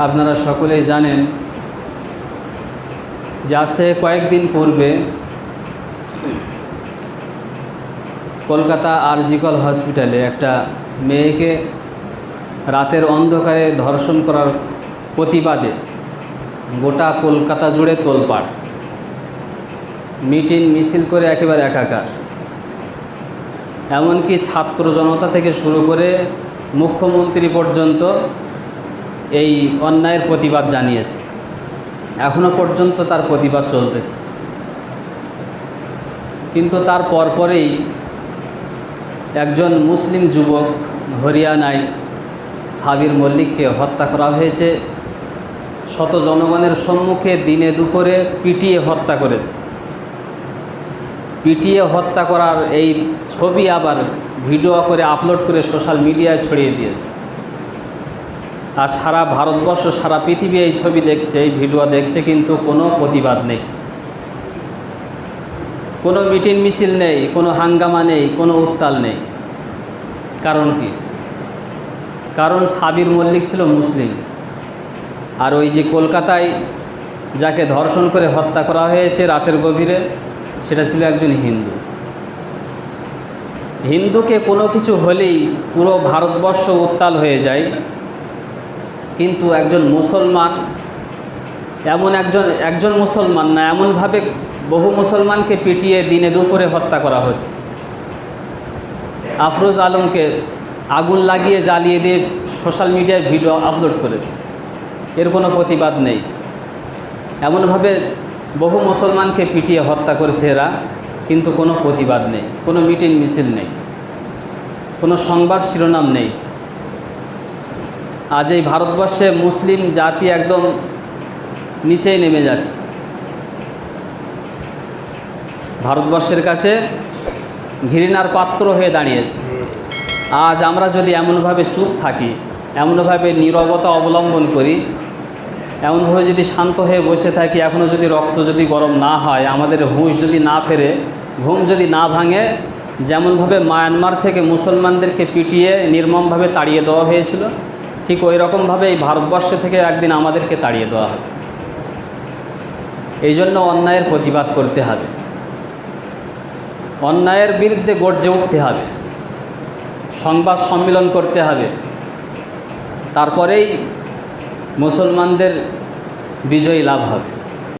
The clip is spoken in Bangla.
আপনারা সকলেই জানেন যে আজ থেকে কয়েকদিন পূর্বে কলকাতা আরজিকল হসপিটালে একটা মেয়েকে রাতের অন্ধকারে ধর্ষণ করার প্রতিবাদে গোটা কলকাতা জুড়ে তোলপাড়। মিটিং, মিছিল করে একেবারে একাকার। এমনকি ছাত্র জনতা থেকে শুরু করে মুখ্যমন্ত্রী পর্যন্ত এই অন্যায়ের প্রতিবাদ জানিয়েছে। এখনও পর্যন্ত তার প্রতিবাদ চলতেছে। কিন্তু তার পরপরেই একজন মুসলিম যুবক হরিয়ানায় সাবির মল্লিককে হত্যা করা হয়েছে। শত জনগণের সম্মুখে দিনে দুপুরে পিটিয়ে হত্যা করেছে। পিটিয়ে হত্যা করার এই ছবি আবার ভিডিও করে আপলোড করে সোশ্যাল মিডিয়ায় ছড়িয়ে দিয়েছে। আর সারা ভারতবর্ষ, সারা পৃথিবী এই ছবি দেখছে, এই ভিডিও দেখছে, কিন্তু কোনো প্রতিবাদ নেই। কোনো মিটিং মিছিল নেই, কোনো হাঙ্গামা নেই, কোনো উত্তাল নেই। কারণ কি? কারণ সাবির মল্লিক ছিল মুসলিম। আর ওই যে কলকাতায় যাকে ধর্ষণ করে হত্যা করা হয়েছে রাতের গভীরে, সেটা ছিল একজন হিন্দু। হিন্দুকে কোনো কিছু হলেই পুরো ভারতবর্ষ উত্তাল হয়ে যায়। কিন্তু একজন মুসলমান, এমন একজন একজন মুসলমান না, এমনভাবে বহু মুসলমানকে পিটিয়ে দিনে দুপুরে হত্যা করা হচ্ছে। আফরোজ আলমকে আগুন লাগিয়ে জ্বালিয়ে দিয়ে সোশ্যাল মিডিয়ায় ভিডিও আপলোড করেছে। এর কোনো প্রতিবাদ নেই। এমনভাবে বহু মুসলমানকে পিটিয়ে হত্যা করেছে এরা, কিন্তু কোনো প্রতিবাদ নেই, কোনো মিটিং মিছিল নেই, কোনো সংবাদ শিরোনাম নেই। আজ এই ভারতবর্ষে মুসলিম জাতি একদম নিচেই নেমে যাচ্ছে। ভারতবর্ষের কাছে ঘৃণার পাত্র হয়ে দাঁড়িয়েছে। আজ আমরা যদি এমনভাবে চুপ থাকি, এমনভাবে নীরবতা অবলম্বন করি, এমনভাবে যদি শান্ত হয়ে বসে থাকি এখনও যদি রক্ত যদি গরম না হয়, আমাদের হুঁশ যদি না ফেরে, ঘুম যদি না ভাঙে, যেমনভাবে মায়ানমার থেকে মুসলমানদেরকে পিটিয়ে নির্মমভাবে তাড়িয়ে দেওয়া হয়েছিল ঠিক ওই রকমভাবে এই ভারতবর্ষ থেকে একদিন আমাদেরকে তাড়িয়ে দেওয়া হবে। এই জন্য অন্যায়ের প্রতিবাদ করতে হবে। অন্যায়ের বিরুদ্ধে গর্জে উঠতে হবে। সংবাদ সম্মেলন করতে হবে। তারপরেই মুসলমানদের বিজয়ী লাভ হবে।